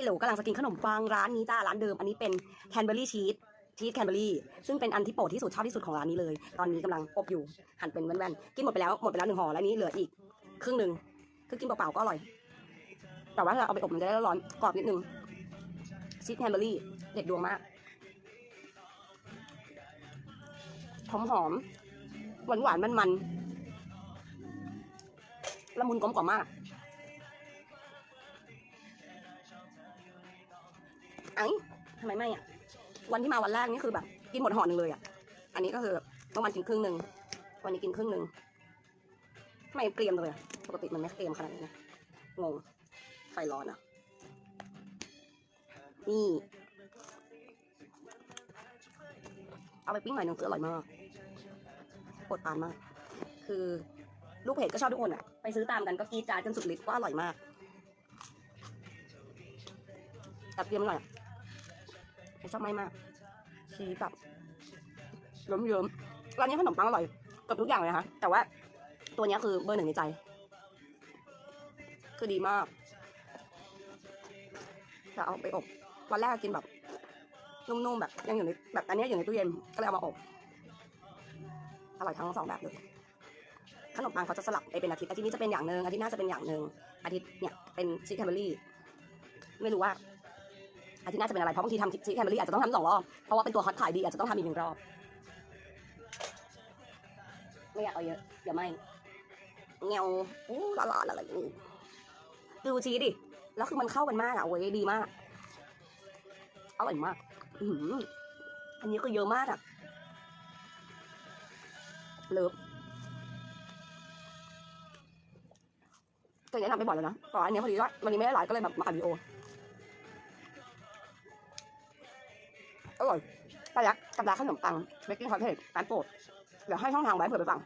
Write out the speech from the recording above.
ฮัลโหลกำลังจะกินขนมปังร้านนี้จ้าร้านเดิม อันนี้เป็นแคนเบอรี่ชีสชีสแคนเบอรี่ซึ่งเป็นอันที่โปรดที่สุดชอบที่สุดของร้านนี้เลย ตอนนี้กำลังอบอยู่หั่นเป็นแว่นๆกินหมดไปแล้วหมดไปแล้วหนึ่งห่อแล้วนี้เหลืออีกครึ่งหนึ่งคือกินเปล่าๆก็อร่อย แต่ว่าถ้าเอาไปอบมันจะได้ร้อนกรอบนิดนึงชีสแคนเบอรี่เด็ดดวงมากหอมหอมหวานหวานมันมันๆละมุนกลมกล่อมมาก ไอ้ทำไมไม่อะ วันที่มาวันแรกนี่คือแบบ กินหมดห่อหนึ่งเลยอะ อันนี้ก็คือเมื่อวันกินครึ่งหนึ่ง วันนี้กินครึ่งหนึ่งทำไมเกรียมเลยอะ ปกติมันไม่เกรียมขนาดนี้นะ งง ไฟร้อนอะ นี่ เอาไปปิ้งหน่อยหนึ่งคืออร่อยมากปรดปานมาก คือลูกเพจก็ชอบทุกคนอะ ไปซื้อตามกันก็กีดจาดจนสุดฤทธิ์ว่าอร่อยมากแต่เตรียมหน่อย อะไม่ชอบไม่มากชีสแบบเยิ้มๆร้านนี้ขนมปังอร่อยเกับทุกอย่างเลยนะคะแต่ว่าตัวนี้คือเบอร์หนึ่งในใจ คือดีมากจะเอาไปอบวันแรกกินแบบนุ่มๆแบบยังอยู่ในแบบอันนี้อยู่ในตู้เย็นก็เลยเอามาอบอร่อยทั้งสองแบบเลยขนมปังเขาจะสลับไปเป็นอาทิตย์อาทิตย์นี้จะเป็นอย่างหนึ่งอาทิตย์หน้าจะเป็นอย่างหนึ่งอาทิตย์เนี่ยเป็นชีสแคมเบอรี่ ไม่รู้ว่า อาทิตย์หน้าจะเป็นอะไร เพราะบางทีทำชีสแคมเบอรี่อาจจะต้องทำสองรอบ เพราะว่าเป็นตัวฮอตขายดีอาจจะต้องทำอีกหนึ่งรอบ ไม่อยากเอาเยอะเดี๋ยวไม่เงวอู้ละลาอะไรอย่างงี้ดูชีสดิ แล้วคือมันเข้ากันมากอะโอ้ยดีมาก อร่อยมาก อือหืออันนี้ก็เยอะมากอะ เลิฟแต่เนี้ยทำไปบ่อยแล้วนะแต่อันนี้พอดีว่าวันนี้ไม่ได้หลายก็เลยแบบมาอัดวิดีโอ อร่อยปลายักกับร้านขนมปังเบกกิ้งคอนเทนร้านโปรดเดี๋ยวให้ช่องทางไว้เผื่อไปฟัง